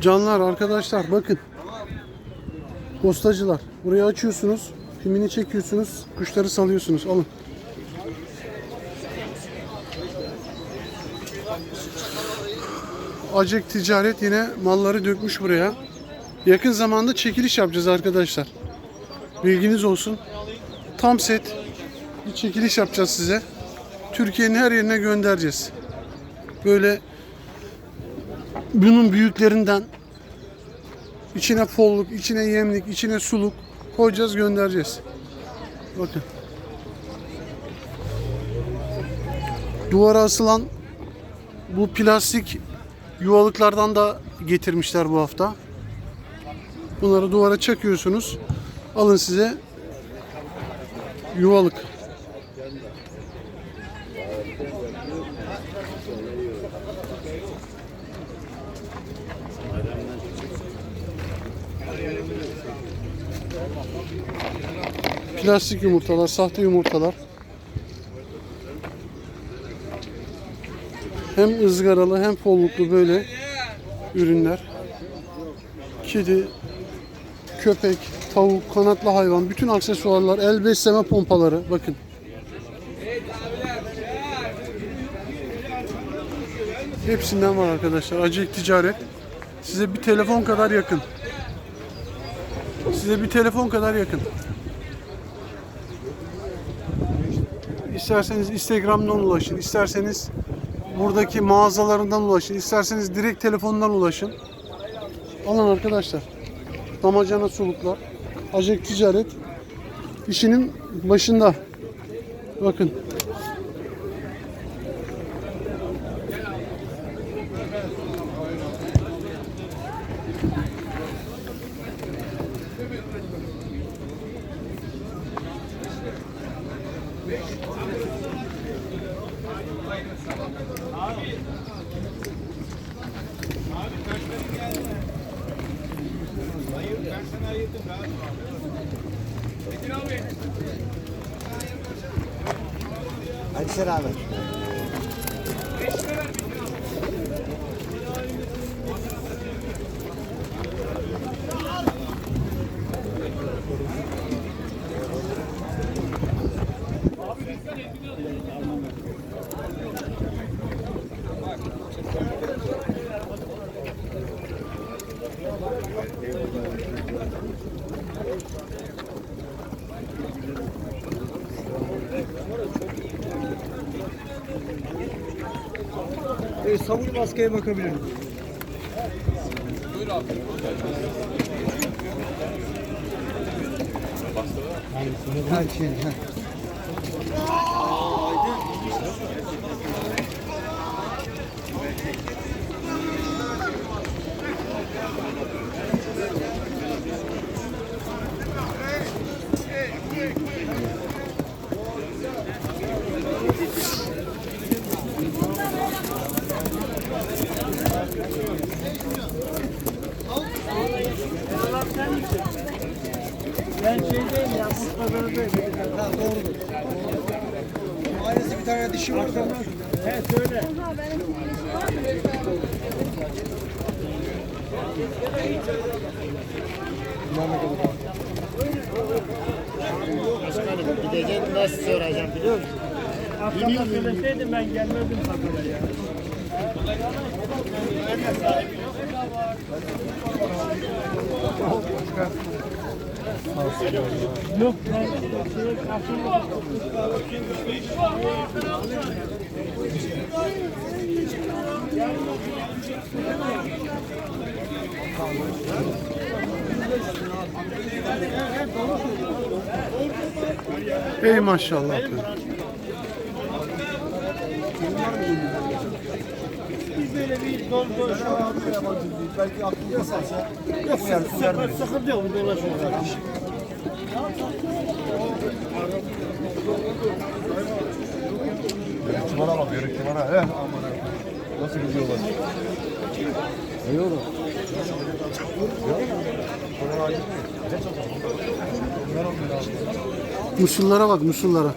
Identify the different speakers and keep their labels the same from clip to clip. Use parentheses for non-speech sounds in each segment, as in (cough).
Speaker 1: Canlar arkadaşlar bakın. Postacılar. Burayı açıyorsunuz. Pimini çekiyorsunuz. Kuşları salıyorsunuz. Alın. Acek Ticaret yine malları dökmüş buraya. Yakın zamanda çekiliş yapacağız arkadaşlar. Bilginiz olsun. Tam set bir çekiliş yapacağız size. Türkiye'nin her yerine göndereceğiz. Böyle bunun büyüklerinden içine folluk, içine yemlik, içine suluk koyacağız göndereceğiz. Bakın. Duvara asılan bu plastik yuvalıklardan da getirmişler bu hafta. Bunları duvara çakıyorsunuz. Alın size yuvalık. Plastik yumurtalar, sahte yumurtalar. Hem ızgaralı hem folluklu böyle ürünler. Kedi, köpek, tavuk, kanatlı hayvan, bütün aksesuarlar, el besleme pompaları. Bakın. Hepsinden var arkadaşlar. Acayip ticaret. Size bir telefon kadar yakın. Size bir telefon kadar yakın. İsterseniz Instagram'dan ulaşın, isterseniz buradaki mağazalarından ulaşın, isterseniz direkt telefondan ulaşın. Alın arkadaşlar. Damacana suluklar. Acek ticaret işinin başında. Bakın.
Speaker 2: Hadi sen abi.
Speaker 3: E, sabun maskeye bakabilir miyim?
Speaker 2: Her şey. Ha.
Speaker 3: Ben şey değil ya, Mustafa'da değil.
Speaker 2: Ha, doğrudur. Aynısı bir tane dişi var da.
Speaker 3: He söyle.
Speaker 2: Gideceğim nasıl soracağım biliyor musun?
Speaker 3: Akşamda söyleseydin ben gelmezdim sana ya. Yok akşam
Speaker 1: Ey maşallah. be.
Speaker 3: biz böyle bir dol dol şu an
Speaker 2: Belki aklınıza salsa.
Speaker 3: Yok sıkıntı, sıkıntı yok dolaşıyorlar.
Speaker 4: Kimara bak yürü kimara. He. Nasıl gidiyorlar?
Speaker 1: Musullara bak musullara.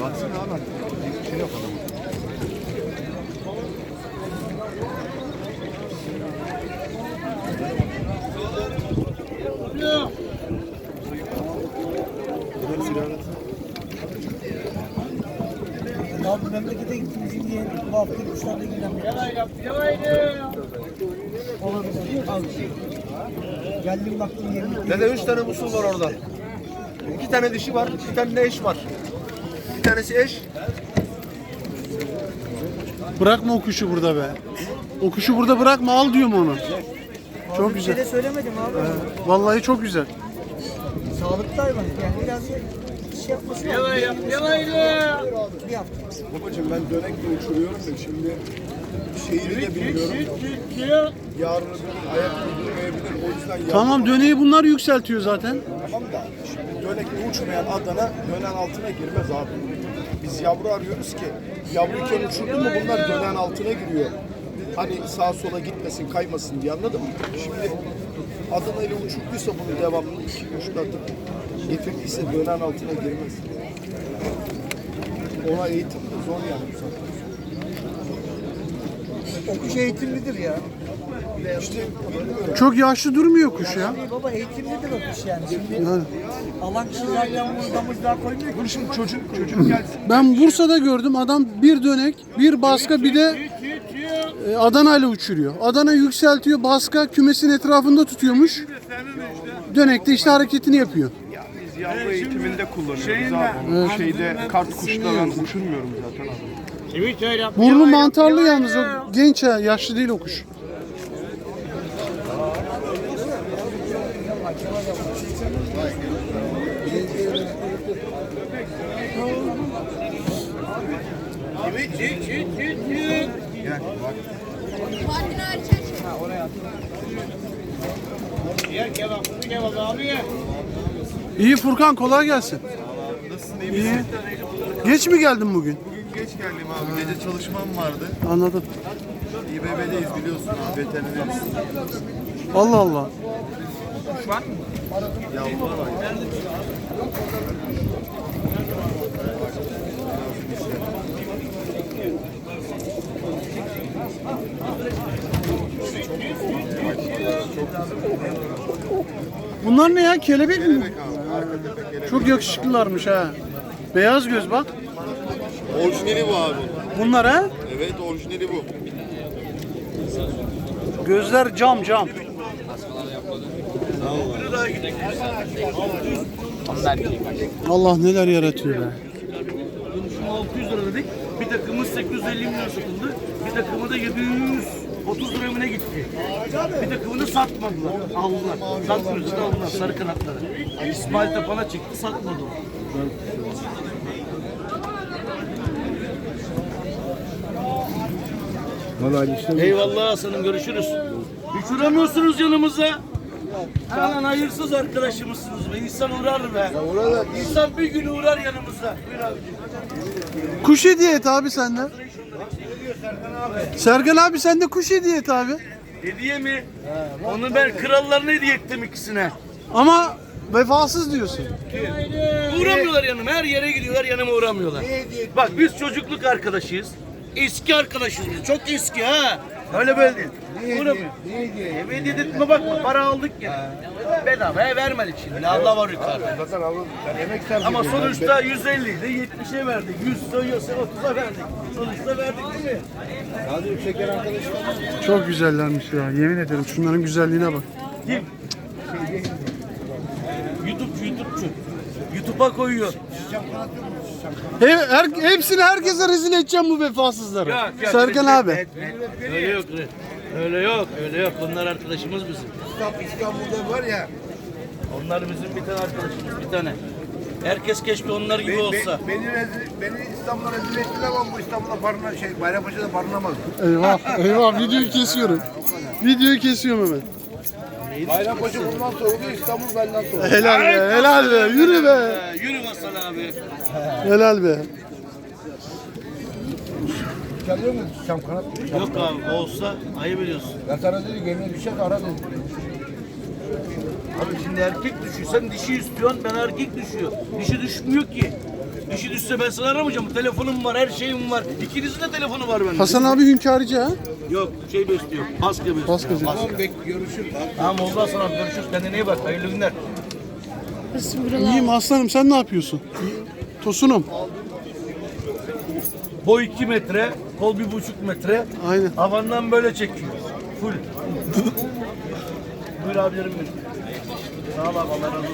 Speaker 4: Baksana abi. Hiçbir şey yok adamın.
Speaker 2: Abi memlekete gittiğimiz diye bu hafta kuşlarla ilgilenmiyoruz. Geldim baktım yerini.
Speaker 4: Dede üç tane musul var orada. İki tane dişi var, iki tane de eş var. Bir tanesi eş,
Speaker 1: Bırakma o kuşu burada be. O kuşu burada bırakma al diyorum onu. Çok
Speaker 2: Bir şey
Speaker 1: güzel.
Speaker 2: de söylemedim abi.
Speaker 1: Vallahi çok güzel.
Speaker 2: Sağlıklı hayvan. Yani biraz şey yapması lazım. Bir hafta.
Speaker 5: Babacım ben dönekle uçuruyorum da şimdi şeyini de bilmiyorum. Yarın öbür gün ayak uydurmayabilir. O yüzden
Speaker 1: Tamam döneyi bunlar yükseltiyor zaten.
Speaker 5: tamam da şimdi dönekle uçmayan Adana dönen altına girmez abi. Biz yavru arıyoruz ki yavruyken uçurdu mu bunlar dönen altına giriyor. Hani sağa sola gitmesin kaymasın diye anladın mı? Şimdi Adana ile uçurduysa bunu devamlı iki uçlatıp getirdiyse dönen altına girmez. Ona eğitim de zor yani bu
Speaker 2: kuş eğitimlidir ya.
Speaker 5: İşte bilmiyorum.
Speaker 1: Çok yaşlı durmuyor kuş ya.
Speaker 2: Şey baba eğitimlidir o kuş yani. Şimdi
Speaker 1: Yani
Speaker 2: alan kişi zaten bunu damızlığa koymuyor ki.
Speaker 5: Dur şimdi çocuk çocuk gelsin.
Speaker 1: ben Bursa'da gördüm adam bir dönek, bir baska bir de e, Adana ile uçuruyor. Adana yükseltiyor, baska kümesin etrafında tutuyormuş. Dönekte işte hareketini yapıyor.
Speaker 5: Yavru eğitiminde kullanıyoruz abi. Şeyde kart kuşla ben uçurmuyorum zaten abi.
Speaker 1: Burnu mantarlı yalnız o genç ha, yaşlı değil o kuş. İyi Furkan kolay gelsin.
Speaker 4: Nasılsın iyi
Speaker 1: İyi.
Speaker 4: misin?
Speaker 1: Geç mi geldin bugün?
Speaker 4: Bugün geç geldim abi. Gece çalışmam vardı.
Speaker 1: Anladım.
Speaker 4: İBB'deyiz biliyorsun abi. Veterineriz.
Speaker 1: Allah Allah.
Speaker 4: Yavrular var.
Speaker 1: Bunlar ne ya? Kelebek mi?
Speaker 4: Kelebek abi.
Speaker 1: Çok yakışıklılarmış ha. Beyaz göz bak.
Speaker 4: Orijinali bu abi.
Speaker 1: Bunlar ha?
Speaker 4: Evet orijinali bu.
Speaker 1: Gözler cam cam. Allah neler yaratıyor be.
Speaker 3: Şu 600 lira dedik. Bir takımı 850 milyon satıldı. Bir takımı da 730 lira mı ne gitti? Bir takımını satmadılar. Aldılar. Satmıyoruz da aldılar sarı kanatları. İsmail Tapan'a çıktı satmadı o. Eyvallah Hasan'ım görüşürüz. Uçuramıyorsunuz yanımıza. Aman hayırsız arkadaşımızsınız be. İnsan uğrar be. İnsan bir gün uğrar yanımıza. Buyur abiciğim.
Speaker 1: Kuş hediye et abi sende. Sergen abi sende kuş hediye et abi.
Speaker 3: Hediye mi? Onu ben krallarına hediye ettim ikisine.
Speaker 1: Ama vefasız diyorsun.
Speaker 3: Uğramıyorlar yanıma. Her yere gidiyorlar yanıma uğramıyorlar. Bak biz çocukluk arkadaşıyız. Eski arkadaşız. Çok eski ha. Öyle böyle değil. Uğramıyor. Niye hediye etme bakma. Para aldık ya. Bedavaya vermedik şimdi. Allah var yukarıda.
Speaker 5: Zaten abi ben emek sarf
Speaker 3: Ama sonuçta 150 idi 70'e verdik. 100 söylüyorsa 30'a verdik. Sonuçta verdik değil mi?
Speaker 5: Hadi şeker arkadaşım.
Speaker 1: Çok güzellermiş ya. Yemin ederim şunların güzelliğine bak.
Speaker 3: Kim? YouTube, YouTube'cu. YouTube'a koyuyor.
Speaker 1: He, her, hepsini herkese rezil edeceğim bu vefasızları.
Speaker 3: Yok, yok, etme,
Speaker 1: abi.
Speaker 3: Öyle yok. öyle- yok, öyle yok. Onlar arkadaşımız bizim.
Speaker 5: İstanbul'da var ya.
Speaker 3: Onlar bizim bir tane arkadaşımız, bir tane. Herkes keşke onlar gibi olsa.
Speaker 5: beni, rezil, beni İstanbul'a rezil ettiler ama bu İstanbul'da barına şey Bayrampaşa'da barınamaz.
Speaker 1: Eyvah eyvah videoyu kesiyorum. (laughs) Videoyu kesiyorum hemen.
Speaker 5: Bayrampaşa bundan soruldu İstanbul benden soruldu.
Speaker 1: Helal be helal be yürü be.
Speaker 3: Yürü Hasan abi.
Speaker 1: Helal be.
Speaker 6: Çalıyor mu? Çam kanat.
Speaker 3: Yok abi olsa ayıp ediyorsun.
Speaker 6: Ben sana dedim yemeğe düşecek ara dedim.
Speaker 3: Abi şimdi erkek düşüyor. Sen dişi istiyorsun ben erkek düşüyor. Dişi düşmüyor ki. Dişi düşse ben sana aramayacağım. Telefonum var, her şeyim var. İkinizin de telefonu var bende.
Speaker 1: Hasan abi hünkârıcı ha?
Speaker 3: Yok şey besliyor. Baskı besliyor.
Speaker 1: Baskıcı.
Speaker 3: Tamam görüşürüz. Tamam oldu Hasan abi görüşürüz. Kendine iyi bak. Hayırlı günler.
Speaker 1: İyiyim aslanım sen ne yapıyorsun? Tosunum.
Speaker 3: Boy 2 metre, kol 1,5 metre.
Speaker 1: Aynen.
Speaker 3: Havandan böyle çekiyor. Full. Buyur abilerim benim. Sağ ol abi Allah razı olsun.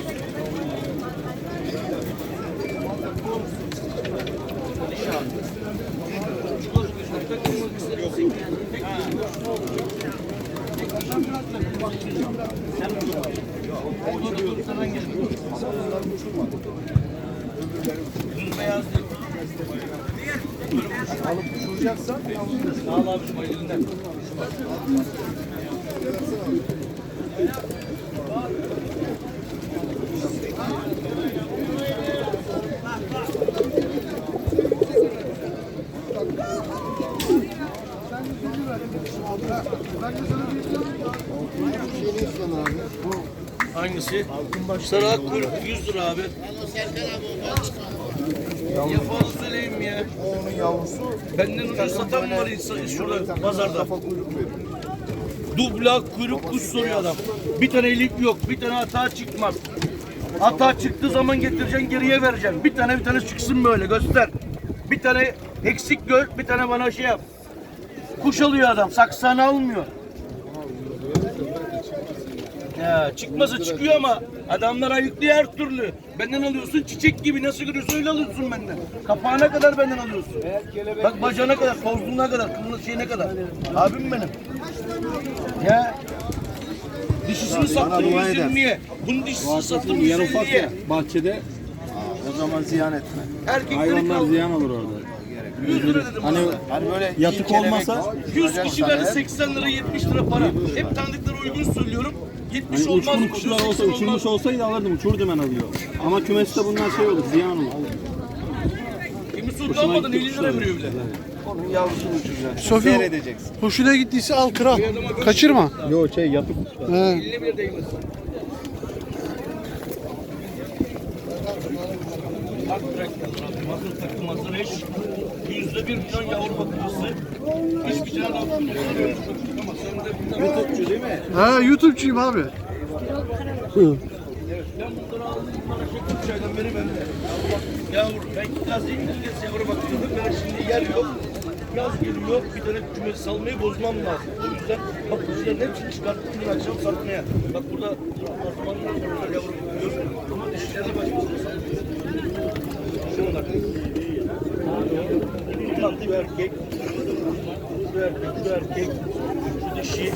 Speaker 3: Beyaz değil. Sağ ol abicim hayırlı Hangisi? Sarı ak kuyruk 100 lira abi. Ya fazla söyleyeyim ya?
Speaker 5: Onun yavrusu
Speaker 3: Benden ucuz satan var insan şurada pazarda. Dubla kuyruk kuş soruyor adam. Bir tane ilik yok, bir tane hata çıkmaz. Hata çıktığı zaman getireceksin geriye vereceksin. Bir tane bir tane çıksın böyle göster. Bir tane eksik gör, bir tane bana şey yap. Kuş alıyor adam, saksağını almıyor. Ya çıkmasa çıkıyor ama adamlar ayıklıyor her türlü. Benden alıyorsun çiçek gibi nasıl görüyorsun öyle alıyorsun benden. Kapağına kadar benden alıyorsun. Bak bacağına kadar, tozluğuna kadar, kılına şeyine kadar. Abim benim. Ya dişisini sattım 120'ye. Bunun dişisini sattım 150'ye.
Speaker 4: Bahçede
Speaker 5: O zaman ziyan etme.
Speaker 3: Erkekleri kaldı.
Speaker 4: ziyan olur orada.
Speaker 3: 100 lira dedim hani,
Speaker 5: Hani böyle
Speaker 4: Yatık olmasa-
Speaker 5: var.
Speaker 3: 100 kişi verdi 80 lira 70 lira para. Hep tanıdıkları uygun söylüyorum. 70
Speaker 4: Hani
Speaker 3: olmaz
Speaker 4: kuşlar
Speaker 3: 80
Speaker 4: olsa, uçurmuş olsaydı alırdım. Uçurdu ben alıyor. Ama kümeste bunlar şey olur, ziyan olur.
Speaker 3: Kimi almadın 50 lira veriyor bile.
Speaker 5: Onun yavrusunu uçuracaksın.
Speaker 1: Sofi
Speaker 5: Seyredeceksin.
Speaker 1: hoşuna gittiyse al kral. Kaçırma.
Speaker 4: Yok şey yatık.
Speaker 1: He.
Speaker 3: 50 bile değmez. Bak bırak ya. Hazır takım hazır eş. Yüzde bir milyon yavru bakıcısı. Hiçbir daha bakıcısı Ama sen de bundan YouTube'cu değil mi?
Speaker 1: Ha YouTube'cuyum abi. Hı.
Speaker 3: Ben bunları aldım. Bana çektim çaydan beri ben. Yavru. Ben kiraz İngiliz yavru bakıyordum. Ben şimdi yer yok. Yaz geliyor. Bir tane kümesi salmayı bozmam lazım. O yüzden bak kuşların hepsini çıkarttım dün akşam satmaya. Bak burada apartmanlar var. Burada yavru bakıyor. Ama dişlerini başkasına satmıyor. Şunlar. Tatlı bir erkek. Şu erkek, şu erkek. Şu dişi.